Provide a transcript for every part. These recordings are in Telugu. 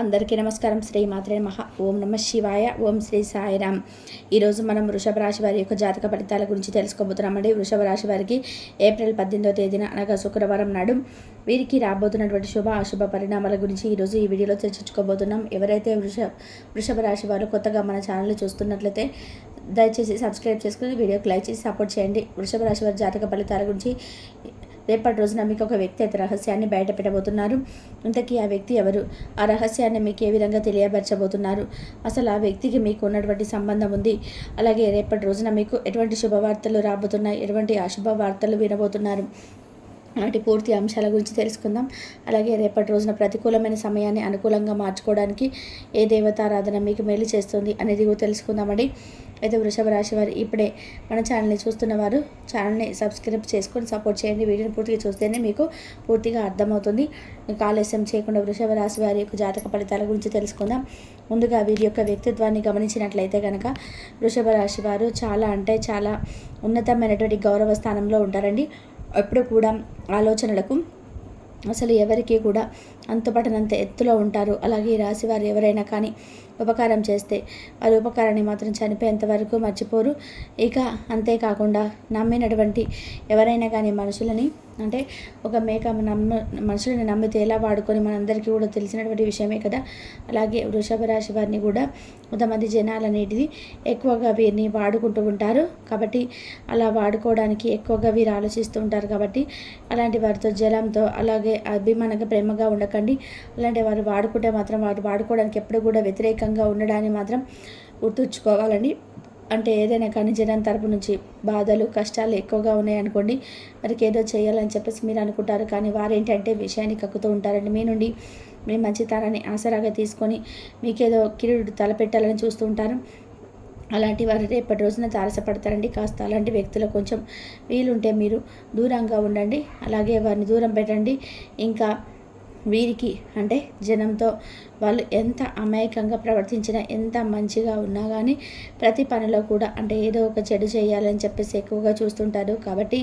అందరికీ నమస్కారం. శ్రీ మాత్రే మహా ఓం నమ శివాయ ఓం శ్రీ సాయిరామ్ ఈరోజు మనం వృషభ రాశి వారి యొక్క జాతక ఫలితాల గురించి తెలుసుకోబోతున్నామండి. వృషభ రాశి వారికి ఏప్రిల్ పద్దెనిమిదో తేదీన అనగా శుక్రవారం నాడు వీరికి రాబోతున్నటువంటి శుభ అశుభ పరిణామాల గురించి ఈరోజు ఈ వీడియోలో చర్చించుకోబోతున్నాం ఎవరైతే వృష వృషభ రాశి వారు కొత్తగా మన ఛానల్ చూస్తున్నట్లయితే దయచేసి సబ్స్క్రైబ్ చేసుకుని వీడియోకి లైక్ చేసి సపోర్ట్ చేయండి. వృషభ రాశి వారి జాతక ఫలితాల గురించి రేపటి రోజున మీకు ఒక వ్యక్తి అయితే రహస్యాన్ని బయట పెట్టబోతున్నారు ఇంతకీ ఆ వ్యక్తి ఎవరు? ఆ రహస్యాన్ని మీకు ఏ విధంగా తెలియపరచబోతున్నారు? అసలు ఆ వ్యక్తికి మీకు ఉన్నటువంటి సంబంధం ఉంది. అలాగే రేపటి రోజున మీకు ఎటువంటి శుభవార్తలు రాబోతున్నాయి? ఎటువంటి అశుభ వార్తలు వినబోతున్నారు? వాటి పూర్తి అంశాల గురించి తెలుసుకుందాం. అలాగే రేపటి రోజున ప్రతికూలమైన సమయాన్ని అనుకూలంగా మార్చుకోవడానికి ఏ దేవతారాధన మీకు మేలు చేస్తుంది అనేది తెలుసుకుందామండి. అయితే వృషభ రాశి వారు ఇప్పుడే మన ఛానల్ని చూస్తున్న వారు ఛానల్ని సబ్స్క్రైబ్ చేసుకొని సపోర్ట్ చేయండి. వీడియోని పూర్తిగా చూస్తేనే మీకు పూర్తిగా అర్థమవుతుంది. ఆలస్యం చేయకుండా వృషభ రాశి వారి యొక్క జాతక ఫలితాల గురించి తెలుసుకుందాం. ముందుగా వీరి యొక్క వ్యక్తిత్వాన్ని గమనించినట్లయితే కనుక వృషభ రాశి వారు చాలా అంటే చాలా ఉన్నతమైనటువంటి గౌరవ స్థానంలో ఉంటారండి. ఎప్పుడు కూడా ఆలోచనలకు అసలు ఎవరికి కూడా అంతుపట్టనంత ఎత్తులో ఉంటారు. అలాగే ఈ రాశి వారు ఎవరైనా కానీ ఉపకారం చేస్తే వారి ఉపకారాన్ని మాత్రం చనిపోయేంత వరకు మర్చిపోరు. ఇక అంతేకాకుండా నమ్మినటువంటి ఎవరైనా కానీ మనుషులని అంటే ఒక మేక నమ్మ మనుషులని నమ్మితే ఎలా వాడుకొని మనందరికీ కూడా తెలిసినటువంటి విషయమే కదా. అలాగే వృషభ రాశి వారిని కూడా కొంతమంది జనాలు అనేటిది ఎక్కువగా వీరిని వాడుకుంటూ ఉంటారు. కాబట్టి అలా వాడుకోవడానికి ఎక్కువగా వీరు ఆలోచిస్తూ ఉంటారు కాబట్టి అలాంటి వారితో జలంతో అలాగే అభిమానంగా ప్రేమగా ఉండకండి. అలాంటి వారు వాడుకుంటే మాత్రం వారు వాడుకోవడానికి ఎప్పుడు కూడా వ్యతిరేకంగా ఉండడాన్ని మాత్రం గుర్తుంచుకోవాలండి. అంటే ఏదైనా కానీ జనం తరపు నుంచి బాధలు కష్టాలు ఎక్కువగా ఉన్నాయనుకోండి వారికి ఏదో చేయాలని చెప్పేసి మీరు అనుకుంటారు. కానీ వారేంటంటే విషయాన్ని కక్కుతూ ఉంటారండి. మీ నుండి మీ మంచితనాన్ని ఆసరాగా తీసుకొని మీకేదో కిరీడు తలపెట్టాలని చూస్తూ ఉంటారు. అలాంటి వారు రేపటి రోజున తారసపడతారండి. కాస్త అలాంటి వ్యక్తులు కొంచెం వీలుంటే మీరు దూరంగా ఉండండి. అలాగే వారిని దూరం పెట్టండి. ఇంకా వీరికి అంటే జనంతో వాళ్ళు ఎంత అమాయకంగా ప్రవర్తించినా ఎంత మంచిగా ఉన్నా కానీ ప్రతి పనిలో కూడా అంటే ఏదో ఒక చెడు చేయాలని చెప్పేసి ఎక్కువగా చూస్తుంటారు. కాబట్టి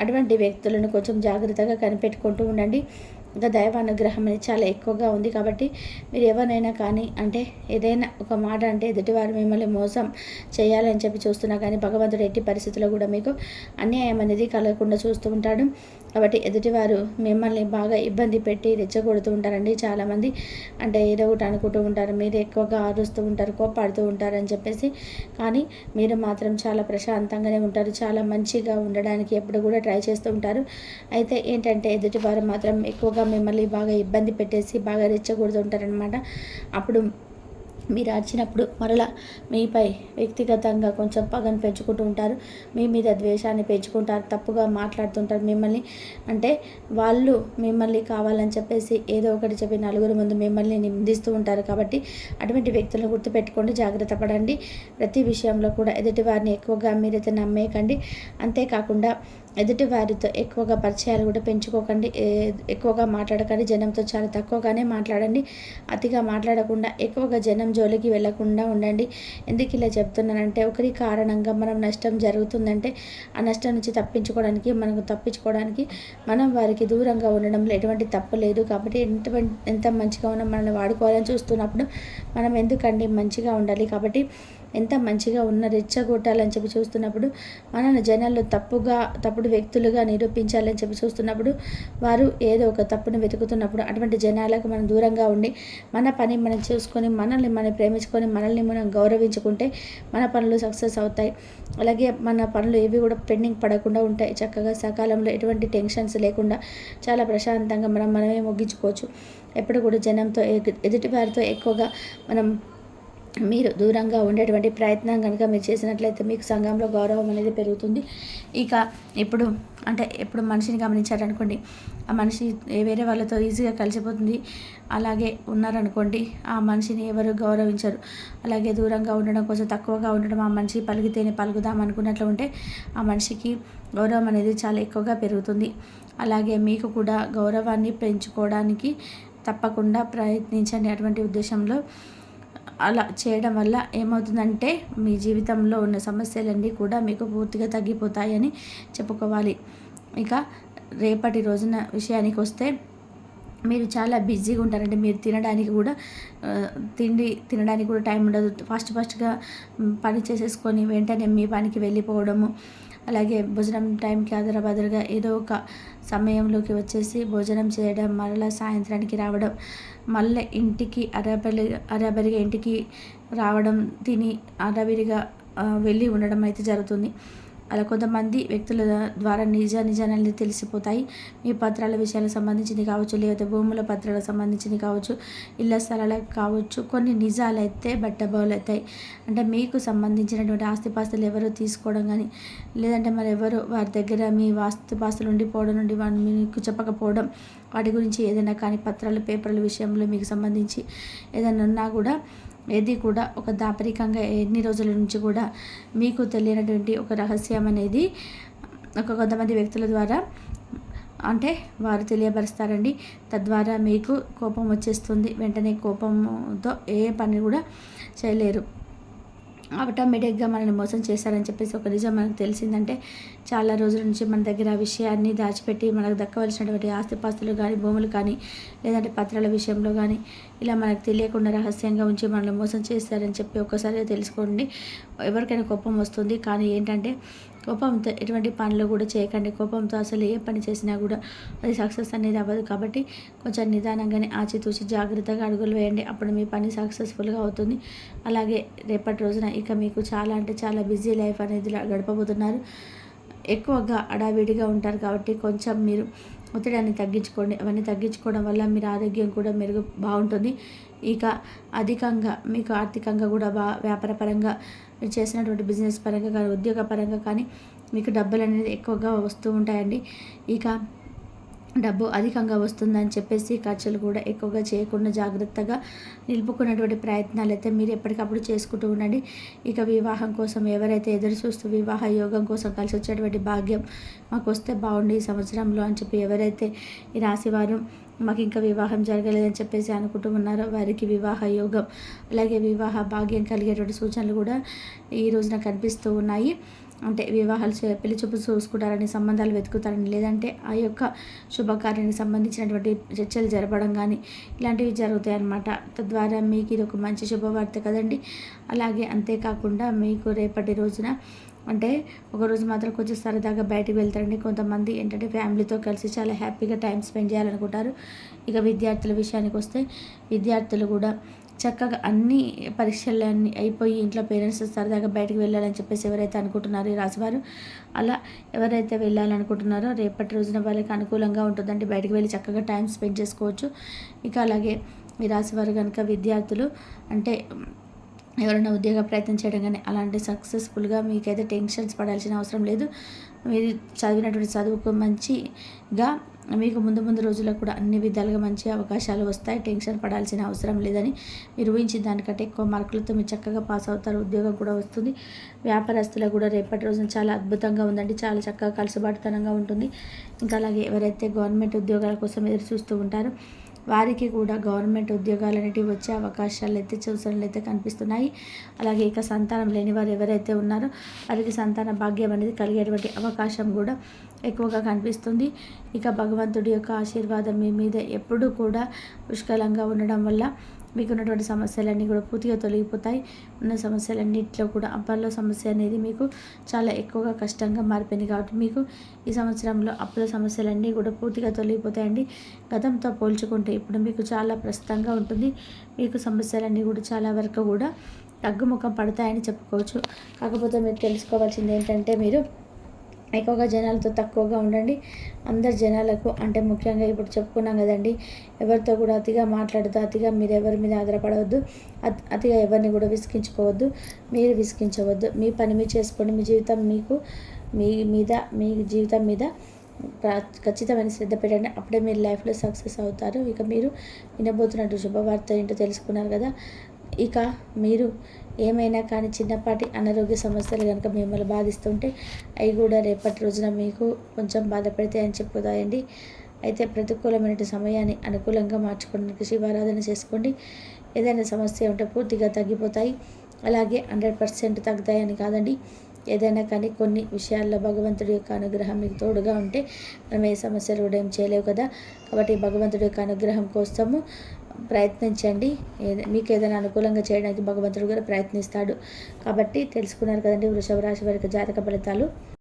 అటువంటి వ్యక్తులను కొంచెం జాగ్రత్తగా కనిపెట్టుకుంటూ ఉండండి. ఇంకా దైవ అనుగ్రహం అనేది చాలా ఎక్కువగా ఉంది కాబట్టి మీరు ఎవరినైనా కానీ అంటే ఏదైనా ఒక మాట అంటే ఎదుటివారు మిమ్మల్ని మోసం చేయాలని చెప్పి చూస్తున్నా కానీ భగవంతుడు ఎట్టి పరిస్థితుల్లో కూడా మీకు అన్యాయం అనేది కలగకుండా చూస్తూ ఉంటాడు. కాబట్టి ఎదుటివారు మిమ్మల్ని బాగా ఇబ్బంది పెట్టి రెచ్చగొడుతూ ఉంటారండి చాలామంది. అంటే ఏదో ఒకటి అనుకుంటూ ఉంటారు మీరు ఎక్కువగా ఆరుస్తూ ఉంటారు కోపాడుతూ అని చెప్పేసి. కానీ మీరు మాత్రం చాలా ప్రశాంతంగానే ఉంటారు చాలా మంచిగా ఉండడానికి ఎప్పుడు కూడా ట్రై చేస్తూ ఉంటారు. అయితే ఏంటంటే ఎదుటివారు మాత్రం ఎక్కువగా మిమ్మల్ని బాగా ఇబ్బంది పెట్టేసి బాగా రెచ్చగొడుతుంటారనమాట అప్పుడు మీరు అరిచినప్పుడు మరలా మీపై వ్యక్తిగతంగా కొంచెం పగను పెంచుకుంటూ ఉంటారు. మీ మీద ద్వేషాన్ని పెంచుకుంటారు. తప్పుగా మాట్లాడుతుంటారు మిమ్మల్ని. అంటే వాళ్ళు మిమ్మల్ని కావాలని చెప్పేసి ఏదో ఒకటి చెప్పి నలుగురు ముందు మిమ్మల్ని నిందిస్తూ ఉంటారు కాబట్టి అటువంటి వ్యక్తులను గుర్తుపెట్టుకోండి. జాగ్రత్త పడండి. ప్రతి విషయంలో కూడా ఎదుటి వారిని ఎక్కువగా మీరైతే నమ్మేయకండి. అంతేకాకుండా ఎదుటి వారితో ఎక్కువగా పరిచయాలు కూడా పెంచుకోకండి. ఎక్కువగా మాట్లాడకండి. జనంతో చాలా తక్కువగానే మాట్లాడండి. అతిగా మాట్లాడకుండా ఎక్కువగా జనం జోలికి వెళ్ళకుండా ఉండండి. ఎందుకు ఇలా చెప్తున్నానంటే ఒకరి కారణంగా మనం నష్టం జరుగుతుందంటే ఆ నష్టం నుంచి తప్పించుకోవడానికి మనకు తప్పించుకోవడానికి మనం వారికి దూరంగా ఉండడంలో ఎటువంటి తప్పు లేదు. కాబట్టి ఎటువంటి ఎంత మంచిగా ఉన్నా మనల్ని వాడుకోవాలని చూస్తున్నప్పుడు మనం ఎందుకండి మంచిగా ఉండాలి? కాబట్టి ఎంత మంచిగా ఉన్న రెచ్చగొట్టాలని చెప్పి చూస్తున్నప్పుడు మనల్ని జనాల్లో తప్పుగా తప్పుడు వ్యక్తులుగా నిరూపించాలని చెప్పి చూస్తున్నప్పుడు వారు ఏదో ఒక తప్పును వెతుకుతున్నప్పుడు అటువంటి జనాలకు మనం దూరంగా ఉండి మన పని మనం చూసుకొని మనల్ని మనం ప్రేమించుకొని మనల్ని మనం గౌరవించుకుంటే మన పనులు సక్సెస్ అవుతాయి. అలాగే మన పనులు ఏవి కూడా పెండింగ్ పడకుండా ఉంటాయి. చక్కగా సకాలంలో ఎటువంటి టెన్షన్స్ లేకుండా చాలా ప్రశాంతంగా మనం మనమే ముగించుకోవచ్చు. ఎప్పుడు కూడా జనంతో ఎదుటి వారితో ఎక్కువగా మనం మీరు దూరంగా ఉండేటువంటి ప్రయత్నం కనుక మీరు చేసినట్లయితే మీకు సంఘంలో గౌరవం అనేది పెరుగుతుంది. ఇక ఇప్పుడు అంటే ఎప్పుడు మనిషిని గమనించారనుకోండి ఆ మనిషి వేరే వాళ్ళతో ఈజీగా కలిసిపోతుంది. అలాగే ఉన్నారనుకోండి ఆ మనిషిని ఎవరు గౌరవించరు. అలాగే దూరంగా ఉండడం కోసం తక్కువగా ఉండడం ఆ మనిషి పలిగితేనే పలుకుదాం అనుకున్నట్లు ఉంటే ఆ మనిషికి గౌరవం అనేది చాలా ఎక్కువగా పెరుగుతుంది. అలాగే మీకు కూడా గౌరవాన్ని పెంచుకోవడానికి తప్పకుండా ప్రయత్నించండి అటువంటి ఉద్దేశంలో. అలా చేయడం వల్ల ఏమవుతుందంటే మీ జీవితంలో ఉన్న సమస్యలన్నీ కూడా మీకు పూర్తిగా తగ్గిపోతాయని చెప్పుకోవాలి. ఇక రేపటి రోజున విషయానికి వస్తే మీరు చాలా బిజీగా ఉంటారంటే మీరు తినడానికి కూడా తిండి తినడానికి కూడా టైం ఉండదు. ఫాస్ట్ ఫాస్ట్గా పని చేసేసుకొని వెంటనే మీ పనికి వెళ్ళిపోవడము అలాగే భోజనం టైంకి అదరబదరగా ఏదో ఒక సమయంలోకి వచ్చేసి భోజనం చేయడం మరలా సాయంత్రానికి రావడం మళ్ళీ ఇంటికి అరబరి అరబరిగా ఇంటికి రావడం తిని అరబిరిగా వెళ్ళి ఉండడం అయితే జరుగుతుంది. అలా కొంతమంది వ్యక్తుల ద్వారా నిజ నిజాన్ని తెలిసిపోతాయి. మీ పత్రాల విషయాలకు సంబంధించింది కావచ్చు లేకపోతే భూముల పత్రాలకు సంబంధించింది కావచ్చు ఇళ్ళ స్థలాలకు కావచ్చు కొన్ని నిజాలు అయితే బట్టబోలవుతాయి అంటే మీకు సంబంధించినటువంటి ఆస్తిపాస్తులు ఎవరు తీసుకోవడం కానీ లేదంటే మరి ఎవరు వారి దగ్గర మీ ఆస్తిపాస్తులు ఉండిపోవడం నుండి వాడిని మీకు చెప్పకపోవడం వాటి గురించి ఏదైనా కానీ పత్రాలు పేపర్ల విషయంలో మీకు సంబంధించి ఏదైనా ఉన్నా కూడా ఏది కూడా ఒక దాపరికంగా ఎన్ని రోజుల నుంచి కూడా మీకు తెలియనటువంటి ఒక రహస్యం అనేది ఒక కొంతమంది వ్యక్తుల ద్వారా అంటే వారు తెలియపరుస్తారండి. తద్వారా మీకు కోపం వచ్చేస్తుంది. వెంటనే కోపంతో ఏ పని కూడా చేయలేరు. ఆటోమేటిక్గా మనల్ని మోసం చేశారని చెప్పేసి ఒక నిజం మనకు తెలిసిందంటే చాలా రోజుల నుంచి మన దగ్గర ఆ విషయాన్ని దాచిపెట్టి మనకు దక్కవలసినటువంటి ఆస్తిపాస్తులు కానీ భూములు కానీ లేదంటే పత్రాల విషయంలో కానీ ఇలా మనకు తెలియకుండా రహస్యంగా ఉంచి మనల్ని మోసం చేశారని చెప్పి ఒక్కసారి తెలుసుకోండి. ఎవరికైనా కోపం వస్తుంది. కానీ ఏంటంటే కోపంతో ఎటువంటి పనులు కూడా చేయకండి. కోపంతో అసలు ఏ పని చేసినా కూడా అది సక్సెస్ అనేది అవ్వదు. కాబట్టి కొంచెం నిదానంగానే ఆచితూచి జాగ్రత్తగా అడుగులు వేయండి. అప్పుడు మీ పని సక్సెస్ఫుల్గా అవుతుంది. అలాగే రేపటి రోజున ఇక మీకు చాలా అంటే చాలా బిజీ లైఫ్ అనేది గడపబోతున్నారు. ఎక్కువగా అడావిడిగా ఉంటారు కాబట్టి కొంచెం మీరు ఒత్తిడిని తగ్గించుకోండి. అవన్నీ తగ్గించుకోవడం వల్ల మీరు ఆరోగ్యం కూడా మెరుగు బాగుంటుంది. ఇక అధికంగా మీకు ఆర్థికంగా కూడా బా వ్యాపారపరంగా మీరు చేసినటువంటి బిజినెస్ పరంగా కానీ ఉద్యోగ పరంగా కానీ మీకు డబ్బులు అనేది ఎక్కువగా వస్తూ ఉంటాయండి. ఇక డబ్బు అధికంగా వస్తుందని చెప్పేసి ఖర్చులు కూడా ఎక్కువగా చేయకుండా జాగ్రత్తగా నిలుపుకున్నటువంటి ప్రయత్నాలు అయితే మీరు ఎప్పటికప్పుడు చేసుకుంటూ ఉండండి. ఇక వివాహం కోసం ఎవరైతే ఎదురు చూస్తూ వివాహ యోగం కోసం కలిసి వచ్చేటువంటి భాగ్యం మాకు వస్తే బాగుండి ఈ సంవత్సరంలో అని చెప్పి ఎవరైతే ఈ రాశివారు మాకు ఇంకా వివాహం జరగలేదని చెప్పేసి అనుకుంటూ ఉన్నారో వారికి వివాహ యోగం అలాగే వివాహ భాగ్యం కలిగేటువంటి సూచనలు కూడా ఈ రోజున కనిపిస్తూ ఉన్నాయి. అంటే వివాహాలు చే పెళ్ళి చూపు చూసుకుంటారని సంబంధాలు వెతుకుతారని లేదంటే ఆ యొక్క శుభకార్యానికి సంబంధించినటువంటి చర్చలు జరపడం కానీ ఇలాంటివి జరుగుతాయి అన్నమాట తద్వారా మీకు ఇది ఒక మంచి శుభవార్త కదండి. అలాగే అంతేకాకుండా మీకు రేపటి రోజున అంటే ఒకరోజు మాత్రం కొంచెం సరదాగా బయటకు వెళ్తారండి. కొంతమంది ఏంటంటే ఫ్యామిలీతో కలిసి చాలా హ్యాపీగా టైం స్పెండ్ చేయాలనుకుంటారు. ఇక విద్యార్థుల విషయానికి వస్తే విద్యార్థులు కూడా చక్కగా అన్ని పరీక్షలు అన్నీ అయిపోయి ఇంట్లో పేరెంట్స్ సరదాగా బయటకు వెళ్ళాలని చెప్పేసి ఎవరైతే అనుకుంటున్నారో ఈ రాశివారు అలా ఎవరైతే వెళ్ళాలనుకుంటున్నారో రేపటి రోజున వాళ్ళకి అనుకూలంగా ఉంటుందండి. బయటకు వెళ్ళి చక్కగా టైం స్పెండ్ చేసుకోవచ్చు. ఇక అలాగే ఈ రాశివారు కనుక విద్యార్థులు అంటే ఎవరైనా ఉద్యోగ ప్రయత్నం చేయడం కానీ అలాంటి సక్సెస్ఫుల్గా మీకైతే టెన్షన్స్ పడాల్సిన అవసరం లేదు. మీరు చదివినటువంటి చదువుకు మంచిగా మీకు ముందు ముందు రోజుల్లో కూడా అన్ని విధాలుగా మంచి అవకాశాలు వస్తాయి. టెన్షన్ పడాల్సిన అవసరం లేదని మీరు ఊహించిన దానికంటే ఎక్కువ మార్కులతో మీరు చక్కగా పాస్ అవుతారు. ఉద్యోగం కూడా వస్తుంది. వ్యాపారస్తులకు కూడా రేపటి రోజున చాలా అద్భుతంగా ఉందండి. చాలా చక్కగా కలిసిబాటుతనంగా ఉంటుంది. ఇంకా అలాగే ఎవరైతే గవర్నమెంట్ ఉద్యోగాల కోసం ఎదురు చూస్తూ ఉంటారో వారికి కూడా గవర్నమెంట్ ఉద్యోగాలు అనేటివి వచ్చే అవకాశాలు అయితే సూచనలు అయితే కనిపిస్తున్నాయి. అలాగే ఇక సంతానం లేని వారు ఎవరైతే ఉన్నారో వారికి సంతాన భాగ్యం అనేది కలిగేటువంటి అవకాశం కూడా ఎక్కువగా కనిపిస్తుంది. ఇక భగవంతుడి యొక్క ఆశీర్వాదం మీ మీద ఎప్పుడూ కూడా పుష్కలంగా ఉండడం వల్ల మీకు ఉన్నటువంటి సమస్యలన్నీ కూడా పూర్తిగా తొలగిపోతాయి. ఉన్న సమస్యలన్నింటిలో కూడా అప్పల్లో సమస్య అనేది మీకు చాలా ఎక్కువగా కష్టంగా మారిపోయింది కాబట్టి మీకు ఈ సంవత్సరంలో అప్పుల సమస్యలన్నీ కూడా పూర్తిగా తొలగిపోతాయండి. గతంతో పోల్చుకుంటే ఇప్పుడు మీకు చాలా ప్రస్తుతంగా ఉంటుంది. మీకు సమస్యలన్నీ కూడా చాలా వరకు కూడా తగ్గుముఖం పడతాయని చెప్పుకోవచ్చు. కాకపోతే మీరు తెలుసుకోవాల్సింది ఏంటంటే మీరు ఎక్కువగా జనాలతో తక్కువగా ఉండండి. అందరు జనాలకు అంటే ముఖ్యంగా ఇప్పుడు చెప్పుకున్నాం కదండి ఎవరితో కూడా అతిగా మాట్లాడుతూ అతిగా మీరు ఎవరి మీద ఆధారపడవద్దు అతి అతిగా ఎవరిని కూడా విసిగించుకోవద్దు మీరు విసిగించవద్దు. మీ పని మీరు చేసుకోండి. మీ జీవితం మీకు మీ మీద మీ జీవితం మీద ప్రా- ఖచ్చితమైన శ్రద్ధ పెట్టండి. అప్పుడే మీరు లైఫ్లో సక్సెస్ అవుతారు. ఇక మీరు వినబోతున్నట్టు శుభవార్త ఏంటో తెలుసుకున్నారు కదా. ఇక మీరు ఏమైనా కానీ చిన్నపాటి అనారోగ్య సమస్యలు కనుక మిమ్మల్ని బాధిస్తుంటే అవి కూడా రేపటి రోజున మీకు కొంచెం బాధపడతాయని చెప్పుతాయండి అయితే ప్రతికూలమైన సమయాన్ని అనుకూలంగా మార్చుకోవడానికి శివారాధన చేసుకోండి. ఏదైనా సమస్య ఉంటే పూర్తిగా తగ్గిపోతాయి. అలాగే హండ్రెడ్ పర్సెంట్ తగ్గుతాయని కాదండి. ఏదైనా కానీ కొన్ని విషయాల్లో భగవంతుడి యొక్క అనుగ్రహం మీకు తోడుగా ఉంటే మనం ఏ సమస్యలు కూడా ఏం చేయలేవు కదా. కాబట్టి భగవంతుడి యొక్క అనుగ్రహం కోసము ప్రయత్నించండి. మీకు ఏదైనా అనుకూలంగా చేయడానికి భగవంతుడు కూడా ప్రయత్నిస్తాడు. కాబట్టి తెలుసుకున్నారు కదండి వృషభ రాశి వారికి జాతక ఫలితాలు.